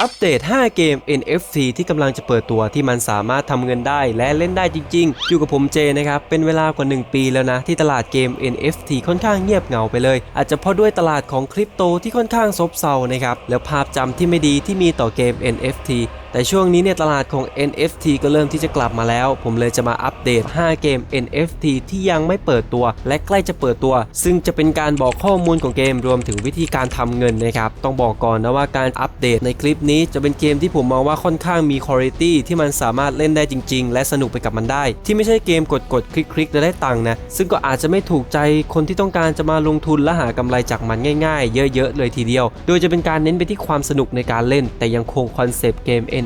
อัปเดต 5 เกม NFT ที่กำลังจะเปิดตัวที่มันสามารถทำเงินได้และเล่นได้จริง ๆ อยู่กับผมเจนะครับ เป็นเวลากว่า 1 ปีแล้วนะ ที่ตลาดเกม NFT ค่อนข้างเงียบเหงาไปเลย อาจจะเพราะด้วยตลาดของคริปโตที่ค่อนข้างซบเซานะครับ แล้วภาพจำที่ไม่ดีที่มีต่อเกม NFT แต่ช่วงนี้เนี่ยตลาดของ NFT ก็เริ่มที่จะกลับมาแล้ว ผมเลยจะมาอัปเดต 5 เกม NFT ที่ยังไม่เปิดตัว และใกล้จะเปิดตัว ซึ่งจะเป็นการบอกข้อมูลของเกมรวมถึงวิธีการทำเงินนะครับ ต้องบอกก่อนนะว่าการอัปเดตในคลิปนี้จะเป็นเกมที่ผมมองว่าค่อนข้างมีคุณภาพที่มันสามารถเล่นได้จริง ๆ และสนุกไปกับมันได้ ที่ไม่ใช่เกมกดกดๆคลิกๆแล้วได้ตังค์นะ ซึ่งก็อาจจะไม่ถูกใจคนที่ต้องการจะมาลงทุนและหากำไรจากมันง่าย ๆ เยอะ ๆ เลยทีเดียว โดยจะเป็นการเน้นไปที่ความสนุกในการเล่น แต่ยังคงคอนเซปต์เกม NFT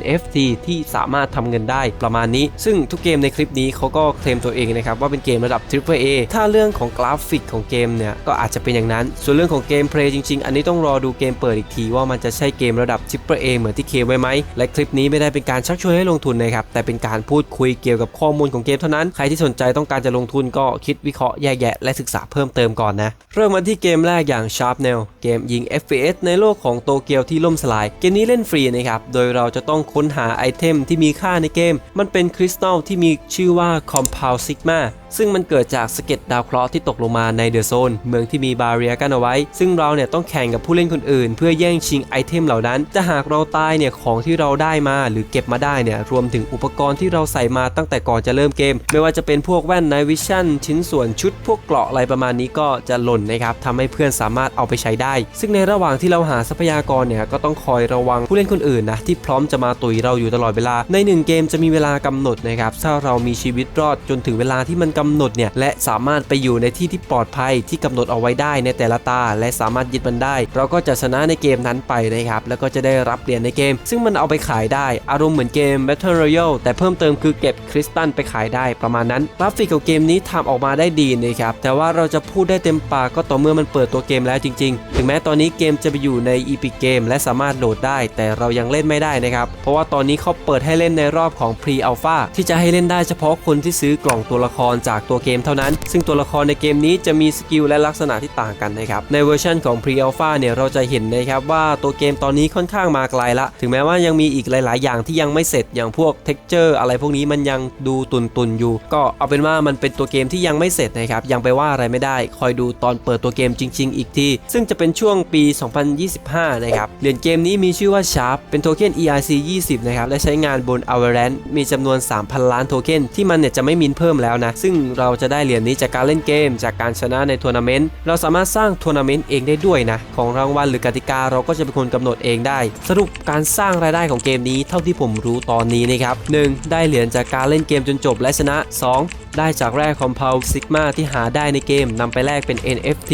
ที่สามารถทำเงินได้ประมาณนี้ ซึ่งทุกเกมในคลิปนี้เขาก็เคลมตัวเองนะครับว่าเป็นเกมระดับ Triple A ถ้าเรื่องของกราฟิกของเกมเนี่ยก็อาจจะเป็นอย่างนั้น ส่วนเรื่องของเกมเพลย์จริงๆ อันนี้ต้องรอดูเกมเปิดอีกทีว่ามันจะใช่เกมระดับ Triple A เหมือนที่เคลมไว้ไหม และคลิปนี้ไม่ได้เป็นการชักชวนให้ลงทุนนะครับแต่เป็นการพูดคุยเกี่ยวกับข้อมูลของเกมเท่านั้น ใครที่สนใจต้องการจะลงทุนก็คิดวิเคราะห์แยกแยะและศึกษาเพิ่มเติมก่อนนะ เริ่มมาที่เกมแรกอย่าง Sharp Nail เกมยิง FPS ในโลกของโตเกียวที่ล่มสลาย เกมนี้เล่นฟรีนะครับ โดยเราจะต้องค้นหาไอเทมที่มีค่าในเกม มันเป็นคริสตัลที่มีชื่อว่า Compound Sigma ซึ่งมันเกิดจากสะเก็ดดาวเคราะห์ที่ตกลงมาในเดอะโซนเมืองที่มีบาเรียกันเอาไว้ ซึ่งเราเนี่ยต้องแข่งกับผู้เล่นคนอื่น เพื่อแย่งชิงไอเทมเหล่านั้นแต่หากเราตายเนี่ยของที่เราได้มาหรือเก็บมาได้เนี่ยรวมถึงอุปกรณ์ที่เราใส่มาตั้งแต่ก่อนจะเริ่มเกม ไม่ว่าจะเป็นพวกแว่น Night Vision ชิ้นส่วนชุดพวกเกราะอะไรประมาณนี้ก็จะหล่นนะครับทำให้เพื่อนสามารถเอาไปใช้ได้ ซึ่งในระหว่างที่เราหาทรัพยากรเนี่ยก็ต้องคอยระวังผู้เล่นคนอื่นนะที่พร้อมจะมาตุยเราอยู่ตลอดเวลาในหนึ่งเกมจะมีเวลากำหนดนะครับถ้าเรามีชีวิตรอดจนถึงเวลาที่มันกำหนดเนี่ยและสามารถไปอยู่ในที่ที่ปลอดภัยที่กำหนดเอาไว้ได้ในแต่ละตา และสามารถยึดมันได้ เราก็จะชนะในเกมนั้นไปนะครับแล้วก็จะได้รับเหรียญในเกม ซึ่งมันเอาไปขายได้ อารมณ์เหมือนเกม Battle Royale แต่เพิ่มเติมคือเก็บคริสตัลไปขายได้ประมาณนั้นกราฟิกของเกมนี้ทำออกมาได้ดีนะครับแต่ว่าเราจะพูดได้เต็มปากก็ต่อเมื่อมันเปิดตัวเกมแล้วจริง ๆ ถึงแม้ตอนนี้เกมจะไปอยู่ใน Epic Game และสามารถโหลดได้ แต่เรายังเล่นไม่ได้นะครับเพราะว่าตอนนี้เขาเปิดให้เล่นในรอบของ Pre Alpha ที่จะให้เล่นได้เฉพาะคนที่ซื้อกล่องตัวละครจากตัวเกมเท่านั้น ซึ่งตัวละครในเกมนี้จะมีสกิลและลักษณะที่ต่างกันนะครับ ในเวอร์ชันของ Pre Alpha เนี่ยเราจะเห็นนะครับว่าตัวเกมตอนนี้ค่อนข้างมาไกลละ ถึงแม้ว่ายังมีอีกหลาย ๆ อย่างที่ยังไม่เสร็จอย่างพวก Texture อะไรพวกนี้มันยังดูตุนๆอยู่ ก็เอาเป็นว่ามันเป็นตัวเกมที่ยังไม่เสร็จนะครับยังไปว่าอะไรไม่ได้ คอยดูตอนเปิดตัวเกมจริง ๆ อีกที ซึ่งจะเป็นช่วงปี 2025 นะครับเหรียญเกมนี้มีชื่อว่า Sharp เป็นโทเค็น ERC 20 นะครับและใช้งานบน Avalanche มีจำนวน 3,000 ล้านโทเค็นที่มันเนี่ยจะไม่มินเพิ่มแล้วนะซึ่งเราจะได้เหรียญนี้จากการเล่นเกม จากการชนะในทัวร์นาเมนต์เราสามารถสร้างทัวร์นาเมนต์เองได้ด้วยนะ ของรางวัลหรือกติกาเราก็จะเป็นคนกำหนดเองได้ สรุปการสร้างรายได้ของเกมนี้เท่าที่ผมรู้ตอนนี้นะครับ 1. ได้เหรียญจากการเล่นเกมจนจบและชนะ 2. ได้จากแร่คอมเพลซิกมาที่หาได้ในเกมนำไปแลกเป็น NFT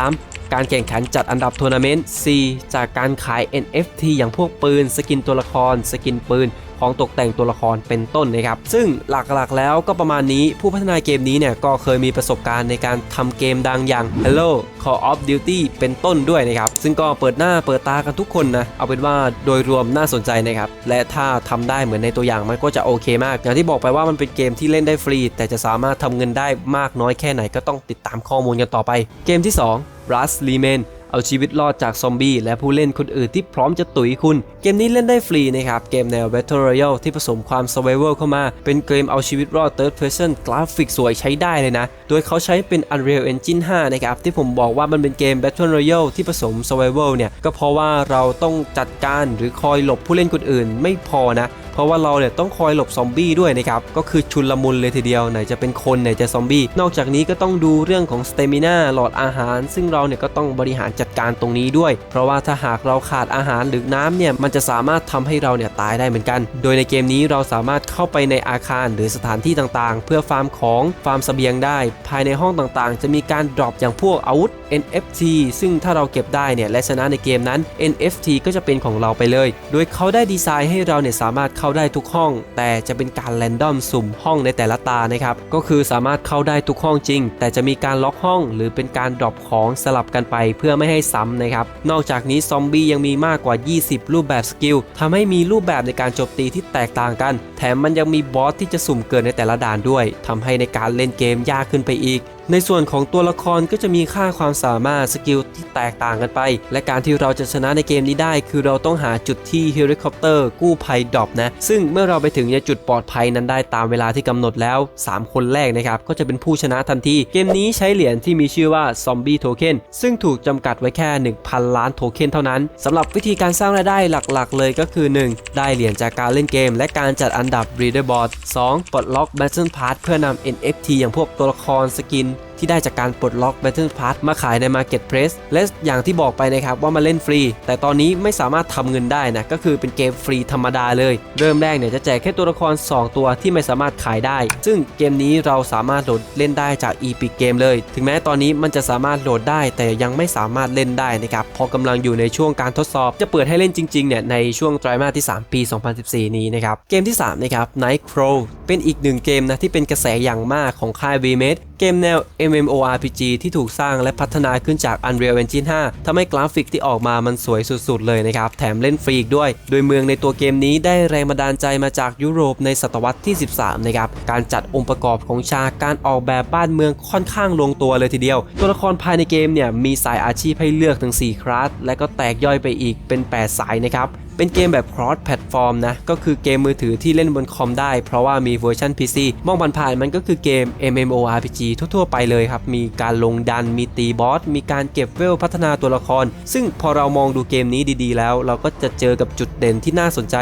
3. การแข่งขันจัดอันดับทัวร์นาเมนต์ 4. จากการขาย NFT อย่างพวกปืน สกินตัวละคร สกินปืนของตกแต่งตัวละครเป็นต้นนะครับ ซึ่งหลักๆแล้วก็ประมาณนี้ผู้พัฒนาเกมนี้เนี่ยก็เคยมีประสบการณ์ในการทำเกมดังอย่าง Hello Call of Duty เป็นต้นด้วยนะครับ ซึ่งก็เปิดหน้าเปิดตากันทุกคนนะ เอาเป็นว่าโดยรวมน่าสนใจนะครับ และถ้าทำได้เหมือนในตัวอย่างมันก็จะโอเคมาก อย่างที่บอกไปว่ามันเป็นเกมที่เล่นได้ฟรี แต่จะสามารถทำเงินได้มากน้อยแค่ไหนก็ต้องติดตามข้อมูลกันต่อไป เกมที่ 2 Rust Remain เอาชีวิตรอดจากซอมบี้และผู้เล่นคนอื่นที่พร้อมจะตุ๋ยคุณ เกมนี้เล่นได้ฟรีนะครับ เกมแนว Battle Royale ที่ผสมความ Survival เข้ามา เป็นเกมเอาชีวิตรอด Third Person กราฟิกสวยใช้ได้เลยนะ โดยเขาใช้เป็น Unreal Engine 5 นะครับ ที่ผมบอกว่ามันเป็นเกม Battle Royale ที่ผสม Survival เนี่ย ก็เพราะว่าเราต้องจัดการหรือคอยหลบผู้เล่นคนอื่นไม่พอนะ เพราะว่าเราเนี่ยต้องคอยหลบซอมบี้ด้วยนะครับก็คือชุนลมุนเลยทีเดียวไหนจะเป็นคนไหนจะซอมบี้นอกจากนี้ก็ต้องดูเรื่องของสเตมิน่าหลอดอาหาร ซึ่งเราเนี่ยก็ต้องบริหารจัดการตรงนี้ด้วย เพราะว่าถ้าหากเราขาดอาหารหรือน้ำเนี่ยมันจะสามารถทำให้เราเนี่ยตายได้เหมือนกัน โดยในเกมนี้เราสามารถเข้าไปในอาคารหรือสถานที่ต่างๆ เพื่อฟาร์มของฟาร์มเสบียงได้ ภายในห้องต่างๆ จะมีการดรอปอย่างพวกอาวุธ NFT ซึ่งถ้าเราเก็บได้เนี่ยและชนะในเกมนั้น NFT ก็จะเป็นของเราไปเลย โดยเขาได้ดีไซน์ให้เราเนี่ยสามารถเข้าข้าได้ทุกห้อง แต่จะเป็นการแรนดอมสุ่มห้องในแต่ละตานะครับก็คือสามารถเข้าได้ทุกห้องจริง แต่จะมีการล็อกห้อง หรือเป็นการดรอปของสลับกันไปเพื่อไม่ให้ซ้ำนะครับนอกจากนี้ซอมบี้ยังมีมากกว่า 20 รูปแบบสกิลทำให้มีรูปแบบในการโจมตีที่แตกต่างกัน แถมมันยังมีบอสที่จะสุ่มเกินในแต่ละด่านด้วยทำให้ในการเล่นเกมยากขึ้นไปอีกในส่วนของตัวละครก็จะมีค่าความสามารถสกิลที่แตกต่างกันไป และการที่เราจะชนะในเกมนี้ได้ คือเราต้องหาจุดที่เฮลิคอปเตอร์กู้ภัยดรอปนะ ซึ่งเมื่อเราไปถึงจุดปลอดภัยนั้นได้ตามเวลาที่กำหนดแล้ว 3 คนแรกนะครับ ก็จะเป็นผู้ชนะทันที เกมนี้ใช้เหรียญที่มีชื่อว่าซอมบี้โทเค็นซึ่งถูกจำกัดไว้แค่ 1,000 ล้านโทเค็นเท่านั้นสำหรับวิธีการสร้างรายได้หลักๆ เลยก็คือ 1. ได้เหรียญจากการเล่นเกม และการจัดอันดับ Leaderboard 2. ปลดล็อก Battle Pass เพื่อนำ NFT อย่างพวกตัวละครสกิน ที่ได้จากการปลดล็อก Battle Pass มาขายใน Marketplace และอย่างที่บอกไปนะครับว่ามาเล่นฟรี แต่ตอนนี้ไม่สามารถทำเงินได้นะก็คือเป็นเกมฟรีธรรมดาเลย เริ่มแรกเนี่ยจะแจกแค่ตัวละคร 2 ตัวที่ไม่สามารถขายได้ ซึ่งเกมนี้เราสามารถโหลดเล่นได้จาก Epic Game เลย ถึงแม้ตอนนี้มันจะสามารถโหลดได้ แต่ยังไม่สามารถเล่นได้นะครับพอกำลังอยู่ในช่วงการทดสอบ จะเปิดให้เล่นจริงๆเนี่ยในช่วงไตรมาสที่ 3 ปี 2014 นี้นะครับเกมที่3นะครับ Night Crow เป็นอีกหนึ่งเกมนะที่เป็นกระแสอย่างมากของค่าย VMate เกมแนว MMORPG ที่ถูกสร้างและพัฒนาขึ้นจาก Unreal Engine 5 ทำให้กราฟิกที่ออกมามันสวยสุดๆเลยนะครับ แถมเล่นฟรีอีกด้วย โดยเมืองในตัวเกมนี้ได้แรงบันดาลใจมาจากยุโรปในศตวรรษที่ 13 นะครับ การจัดองค์ประกอบของฉากการออกแบบบ้านเมืองค่อนข้างลงตัวเลยทีเดียว ตัวละครภายในเกมเนี่ยมีสายอาชีพให้เลือกถึง 4 คลาสและก็แตกย่อยไปอีกเป็น 8 สายนะครับ เป็นเกมแบบ cross platform นะ ก็คือเกมมือถือที่เล่นบนคอมได้ เพราะว่ามีเวอร์ชัน PC มองผ่านๆมันก็คือเกม MMORPG ทั่วๆไปเลยครับ มีการลงดัน มีตีบอส มีการเก็บเวลพัฒนาตัวละคร ซึ่งพอเรามองดูเกมนี้ดีๆ แล้ว เราก็จะเจอกับจุดเด่นที่น่าสนใจ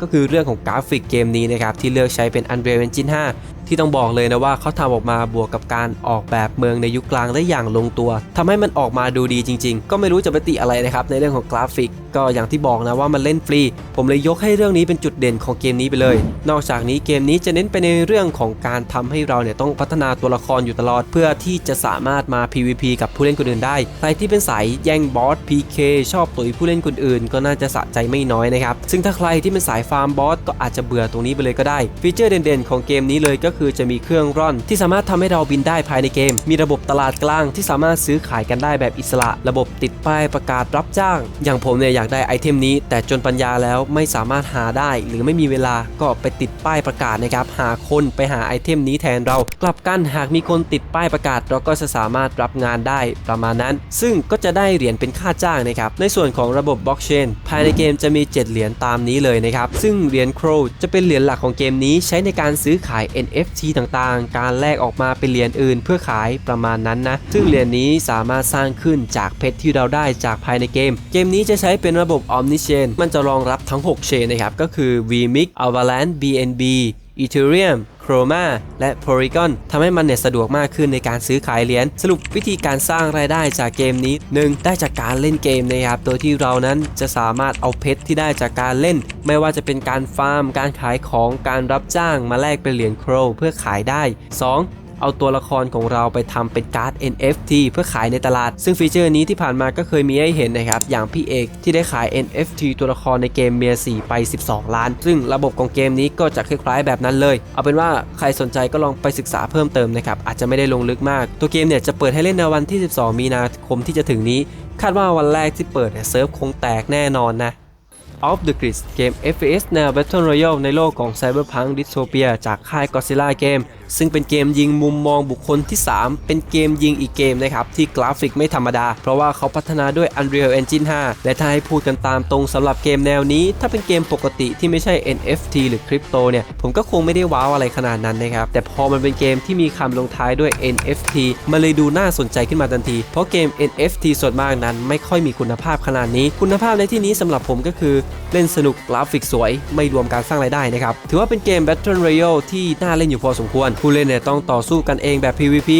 ก็คือเรื่องของกราฟิกเกมนี้นะครับที่เลือกใช้เป็น Unreal Engine 5 ที่ต้องบอกเลยนะว่าเขาทำออกมาบวกกับการออกแบบเมืองในยุคกลางได้อย่างลงตัวทำให้มันออกมาดูดีจริง ๆ ก็ไม่รู้จะไปติอะไรนะครับในเรื่องของกราฟิก ก็อย่างที่บอกนะว่ามันเล่นฟรี ผมเลยยกให้เรื่องนี้เป็นจุดเด่นของเกมนี้ไปเลย นอกจากนี้เกมนี้จะเน้นไปในเรื่องของการทำให้เราเนี่ยต้องพัฒนาตัวละครอยู่ตลอด เพื่อที่จะสามารถมา PVP กับผู้เล่นคนอื่นได้ใครที่เป็นสายแย่งบอส PK ชอบตุ๋ยผู้เล่นคนอื่น ก็น่าจะสะใจไม่น้อยนะครับซึ่งถ้าใครที่เป็นสายฟาร์มบอสก็อาจจะเบื่อตรงนี้ไปเลยก็ได้ฟีเจอร์เด่นๆของเกมนี้เลยก็คือจะมีเครื่องร่อน ที่สามารถทำให้เราบินได้ภายในเกม มีระบบตลาดกลางที่สามารถซื้อขายกันได้แบบอิสระ ระบบติดป้ายประกาศรับจ้าง อย่างผมเนี่ยอยากได้ไอเทมนี้ แต่จนปัญญาแล้วไม่สามารถหาได้ หรือไม่มีเวลาก็ไปติดป้ายประกาศนะครับหาคนไปหาไอเทมนี้แทนเรา กลับกันหากมีคนติดป้ายประกาศ เราก็จะสามารถรับงานได้ประมาณนั้น ซึ่งก็จะได้เหรียญเป็นค่าจ้างนะครับในส่วนของระบบบล็อกเชนภายในเกมจะมี 7 เหรียญตามนี้เลยนะครับซึ่งเหรียญโครจะเป็นเหรียญหลักของเกมนี้ใช้ในการซื้อขาย NFT ต่างๆ การแลกออกมาเป็นเหรียญอื่นเพื่อขายประมาณนั้นนะ ซึ่งเหรียญนี้สามารถสร้างขึ้นจากเพชรที่เราได้จากภายในเกม เกมนี้จะใช้เป็นระบบ Omnichain มันจะรองรับทั้ง 6 เชนนะครับ ก็คือ VMix Avalanche BNB Ethereum Chroma และ Polygon ทำให้มันเนี่ยสะดวกมากขึ้นในการซื้อขายเหรียญสรุปวิธีการสร้างรายได้จากเกมนี้ 1. ได้จากการเล่นเกมนะครับโดยที่เรานั้นจะสามารถเอาเพชรที่ได้จากการเล่น ไม่ว่าจะเป็นการฟาร์ม การขายของการรับจ้างมาแลกเป็นเหรียญโครเพื่อขายได้ 2. เอาตัวละครของเราไปทำเป็นการ์ด NFT เพื่อขายในตลาด ซึ่งฟีเจอร์นี้ที่ผ่านมาก็เคยมีให้เห็นนะครับ อย่างพี่เอกที่ได้ขาย NFT ตัวละครในเกมเมีย4ไป 12 ล้าน ซึ่งระบบของเกมนี้ก็จะคล้ายๆแบบนั้นเลย เอาเป็นว่าใครสนใจก็ลองไปศึกษาเพิ่มเติมนะครับ อาจจะไม่ได้ลงลึกมาก ตัวเกมเนี่ยจะเปิดให้เล่นในวันที่ 12 มีนาคมที่จะถึงนี้ คาดว่าวันแรกที่เปิดเนี่ยเซิร์ฟคงแตกแน่นอนนะ Off the Grid เกม FPS แนว Battle Royale ในโลกของ Cyberpunk Dystopia จากค่าย Godzilla Game ซึ่งเป็นเกมยิงมุมมองบุคคลที่ 3 เป็นเกมยิงอีกเกมนะครับ ที่กราฟิกไม่ธรรมดา เพราะว่าเขาพัฒนาด้วย Unreal Engine 5 และถ้าให้พูดกันตามตรงสำหรับเกมแนวนี้ ถ้าเป็นเกมปกติที่ไม่ใช่ NFT หรือคริปโตเนี่ย ผมก็คงไม่ได้ว้าวอะไรขนาดนั้นนะครับ แต่พอมันเป็นเกมที่มีคำลงท้ายด้วย NFT มันเลยดูน่าสนใจขึ้นมาทันที เพราะเกม NFT ส่วนมากนั้น ไม่ค่อยมีคุณภาพขนาดนี้ คุณภาพในที่นี้สำหรับผมก็คือเล่นสนุกกราฟิกสวย ไม่รวมการสร้างรายได้นะครับ ถือว่าเป็นเกม Battle Royale ที่น่าเล่นอยู่พอสมควรผู้เล่นเนี่ยต้องต่อสู้กันเองแบบ PVP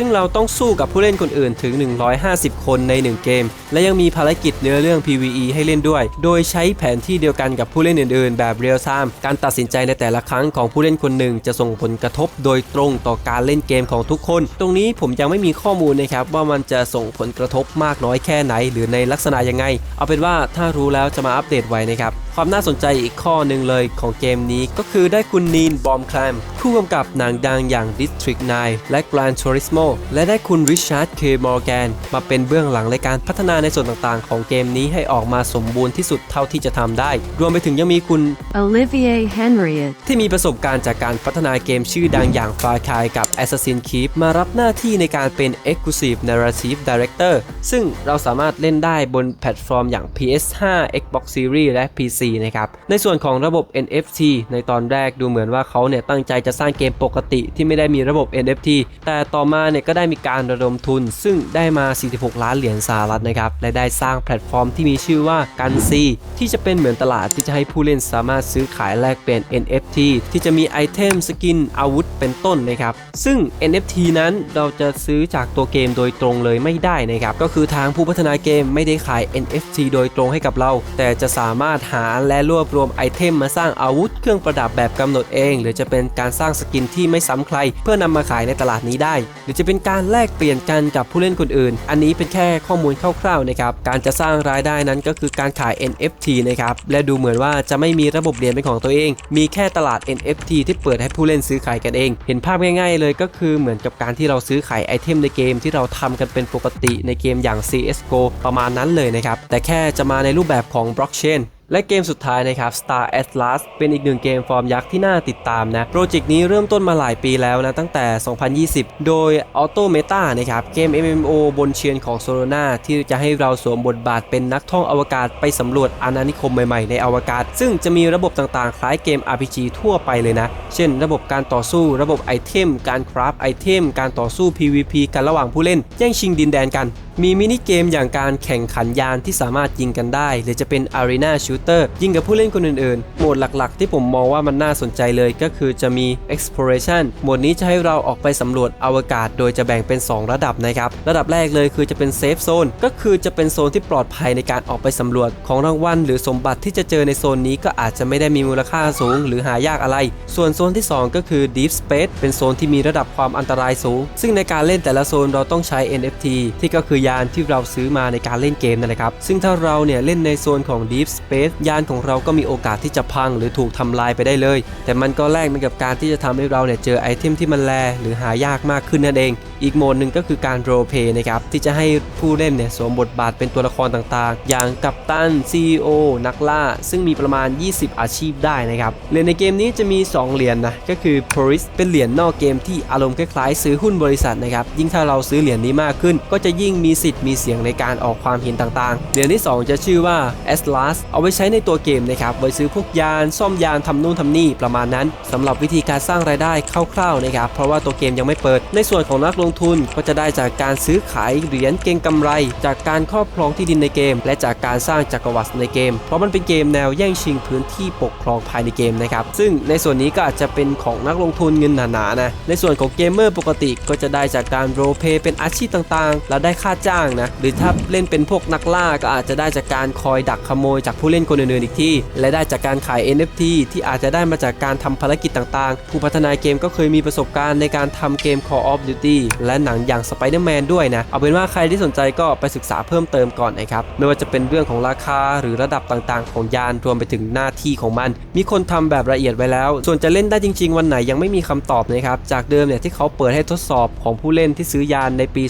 ซึ่งเราต้องสู้กับผู้เล่นคนอื่นถึง 150 คนใน 1 เกม และยังมีภารกิจเนื้อเรื่อง PVE ให้เล่นด้วย โดยใช้แผนที่เดียวกันกับผู้เล่นอื่นๆ แบบเรียลไทม์ การตัดสินใจในแต่ละครั้งของผู้เล่นคนหนึ่ง จะส่งผลกระทบโดยตรงต่อการเล่นเกมของทุกคน ตรงนี้ผมยังไม่มีข้อมูลนะครับว่ามันจะส่งผลกระทบมากน้อยแค่ไหน หรือในลักษณะยังไง เอาเป็นว่าถ้ารู้แล้วจะมาอัปเดตไว้นะครับ ความน่าสนใจอีกข้อหนึ่งเลยของเกมนี้ก็คือได้คุณนีนบอมแคลมผู้กำกับหนังดังอย่าง District 9 และ Gran Turismo และได้คุณริชาร์ดเคมอร์แกนมาเป็นเบื้องหลังในการพัฒนาในส่วนต่างๆ ของเกมนี้ให้ออกมาสมบูรณ์ที่สุดเท่าที่จะทำได้ รวมไปถึงยังมีคุณ Olivier Henriette, ที่มีประสบการณ์จากการพัฒนาเกมชื่อดังอย่าง Far Cry กับ Assassin's Creed มารับหน้าที่ในการเป็น Exclusive Narrative Director ซึ่งเราสามารถเล่นได้บนแพลตฟอร์มอย่าง PS5 Xbox Series และ PC นะครับในส่วนของระบบ NFT ในตอนแรกดูเหมือนว่าเขาเนี่ยตั้งใจจะสร้างเกมปกติที่ไม่ได้มีระบบ NFT แต่ต่อมาเนี่ยก็ได้มีการระดมทุน ซึ่งได้มา 46 ล้านเหรียญสหรัฐนะครับและได้สร้างแพลตฟอร์มที่มีชื่อว่ากันซีที่จะเป็นเหมือนตลาดที่จะให้ผู้เล่นสามารถซื้อขายแลกเปลี่ยน NFT ที่จะมีไอเทมสกินอาวุธเป็นต้นนะครับซึ่ง NFT นั้นเราจะซื้อจากตัวเกมโดยตรงเลยไม่ได้นะครับก็คือทางผู้พัฒนาเกมไม่ได้ขาย NFT โดยตรงให้กับเรา แต่จะสามารถหาและรวบรวมไอเทมมาสร้างอาวุธเครื่องประดับแบบกำหนดเอง หรือจะเป็นการสร้างสกินที่ไม่ซ้ำใคร เพื่อนำมาขายในตลาดนี้ได้ หรือจะเป็นการแลกเปลี่ยนกันกับผู้เล่นคนอื่น อันนี้เป็นแค่ข้อมูลคร่าวๆนะครับการจะสร้างรายได้นั้นก็คือการขาย NFT นะครับและดูเหมือนว่าจะไม่มีระบบเหรียญเป็นของตัวเอง มีแค่ตลาด NFT ที่เปิดให้ผู้เล่นซื้อขายกันเอง เห็นภาพง่าย ๆ เลยก็คือเหมือนกับการที่เราซื้อขายไอเทมในเกมที่เราทำกันเป็นปกติในเกมอย่าง CSGO ประมาณนั้นเลยนะครับแต่แค่จะมาในรูปแบบของบล็อกเชน และเกมสุดท้ายนะครับ Star Atlas เป็นอีกหนึ่งเกมฟอร์มยักษ์ที่น่าติดตามนะ โปรเจกต์นี้เริ่มต้นมาหลายปีแล้วนะตั้งแต่ 2020 โดย Auto Meta นะครับเกม MMO บนเชียนของ Solana ที่จะให้เราสวมบทบาทเป็นนักท่องอวกาศไปสำรวจอาณานิคมใหม่ๆในอวกาศ ซึ่งจะมีระบบต่างๆ คล้ายเกม RPG ทั่วไปเลยนะ เช่น ระบบการต่อสู้ ระบบไอเทม การคราฟไอเทม การต่อสู้ PVP กันระหว่างผู้เล่น แย่งชิงดินแดนกัน มีมินิเกมอย่างการแข่งขันยานที่สามารถยิงกันได้ หรือจะเป็น Arena Shooter ยิงกับผู้เล่นคนอื่นๆ โหมดหลักๆ ที่ผมมองว่ามันน่าสนใจเลยก็คือจะมี Exploration โหมดนี้จะให้เราออกไปสำรวจอวกาศ โดยจะแบ่งเป็น 2 ระดับนะครับ ระดับแรกเลยคือจะเป็น Safe Zone ก็คือจะเป็นโซนที่ปลอดภัยในการออกไปสำรวจของรางวัลหรือสมบัติที่จะเจอในโซนนี้ก็อาจจะไม่ได้มีมูลค่าสูง หรือหายากอะไร ส่วนโซนที่ 2 ก็คือ Deep Space เป็นโซนที่มีระดับความอันตรายสูง ซึ่งในการเล่นแต่ละโซนเราต้องใช้ NFT ที่ก็คือยานที่เราซื้อมาในการเล่นเกมนั่นแหละครับซึ่งถ้าเราเนี่ยเล่นในโซนของ Deep Space ยานของเราก็มีโอกาสที่จะพังหรือถูกทำลายไปได้เลย แต่มันก็แลกมากับการที่จะทำให้เราเนี่ยเจอไอเทมที่มันแลหรือหายากมากขึ้นนั่นเองอีกโหมดหนึ่งก็คือการโรเพย์นะครับที่จะให้ผู้เล่นเนี่ยสวมบทบาทเป็นตัวละครต่างๆ อย่างกัปตัน CEO นักล่า ซึ่งมีประมาณ 20 อาชีพได้นะครับเหรียญในเกมนี้จะมี 2 เหรียญนนะก็คือ Poris เป็นเหรียญนอกเกมที่อารมณ์คล้ายๆ ซื้อหุ้นบริษัทนะครับยิ่งถ้าเราซื้อเหรียญนี้มากขึ้น ก็จะยิ่งมีสิทธิ์มีเสียงในการออกความเห็นต่างๆ เหรียญที่ 2 จะชื่อว่า Atlas เอาไว้ใช้ในตัวเกมนะครับไว้ซื้อพวกยานซ่อมยานทำนู่นทำนี่ประมาณนั้นสำหรับวิธีการสร้างรายได้คร่าวๆนะครับเพราะว่าตัวเกมยังไม่เปิดในส่วนของนักลงงทุนก็จะได้จากการซื้อขายเหรียญเก็งกำไร จากการครอบครองที่ดินในเกม และจากการสร้างจักรวรรดิในเกม เพราะมันเป็นเกมแนวแย่งชิงพื้นที่ปกครองภายในเกมนะครับ ซึ่งในส่วนนี้ก็อาจจะเป็นของนักลงทุนเงินหนาๆนะ ในส่วนของเกมเมอร์ปกติก็จะได้จากการโรเพเป็นอาชีพต่างๆ แล้วได้ค่าจ้างนะ หรือถ้าเล่นเป็นพวกนักล่าก็อาจจะได้จากการคอยดักขโมยจากผู้เล่นคนอื่นๆอีกที่ และได้จากการขาย NFT ที่อาจจะได้มาจากการทำภารกิจต่างๆ ผู้พัฒนาเกมก็เคยมีประสบการณ์ในการทำเกม Call of Duty และหนังอย่าง Spider-Man ด้วยนะ เอาเป็นว่าใครที่สนใจก็ไปศึกษาเพิ่มเติมก่อนนะครับ ไม่ว่าจะเป็นเรื่องของราคาหรือระดับต่างๆ ของยานรวมไปถึงหน้าที่ของมัน มีคนทำแบบละเอียดไว้แล้ว ส่วนจะเล่นได้จริง ๆ วันไหนยังไม่มีคำตอบนะครับ จากเดิมเนี่ยที่เขาเปิดให้ทดสอบของผู้เล่นที่ซื้อยานในปี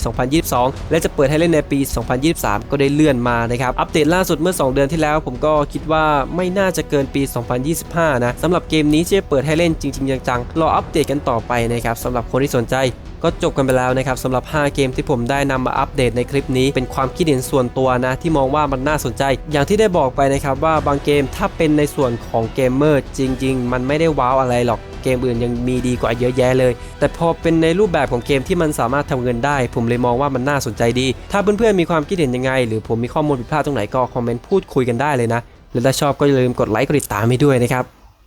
2022 และจะเปิดให้เล่นในปี 2023 ก็ได้เลื่อนมานะครับ อัปเดตล่าสุดเมื่อ 2 เดือนที่แล้ว ผมก็คิดว่าไม่น่าจะเกินปี 2025 นะสำหรับเกมนี้จะเปิดให้เล่นจริง ๆ จังๆ รออัปเดตกันต่อไปนะครับสำหรับคนที่สนใจ ก็จบกันไปแล้วนะครับสำหรับ 5 เกมที่ผมได้นำมาอัปเดตในคลิปนี้ เป็นความคิดเห็นส่วนตัวนะ ที่มองว่ามันน่าสนใจ อย่างที่ได้บอกไปนะครับว่าบางเกมถ้าเป็นในส่วนของเกมเมอร์จริง ๆ มันไม่ได้ว้าวอะไรหรอกเกมอื่นยังมีดีกว่าเยอะแยะเลย แต่พอเป็นในรูปแบบของเกมที่มันสามารถทำเงินได้ ผมเลยมองว่ามันน่าสนใจดี ถ้าเพื่อนๆมีความคิดเห็นยังไง หรือผมมีข้อมูลผิดพลาดตรงไหนก็คอมเมนต์พูดคุยกันได้เลยนะ และถ้าชอบก็อย่าลืมกดไลค์กดติดตามให้ด้วยนะครับ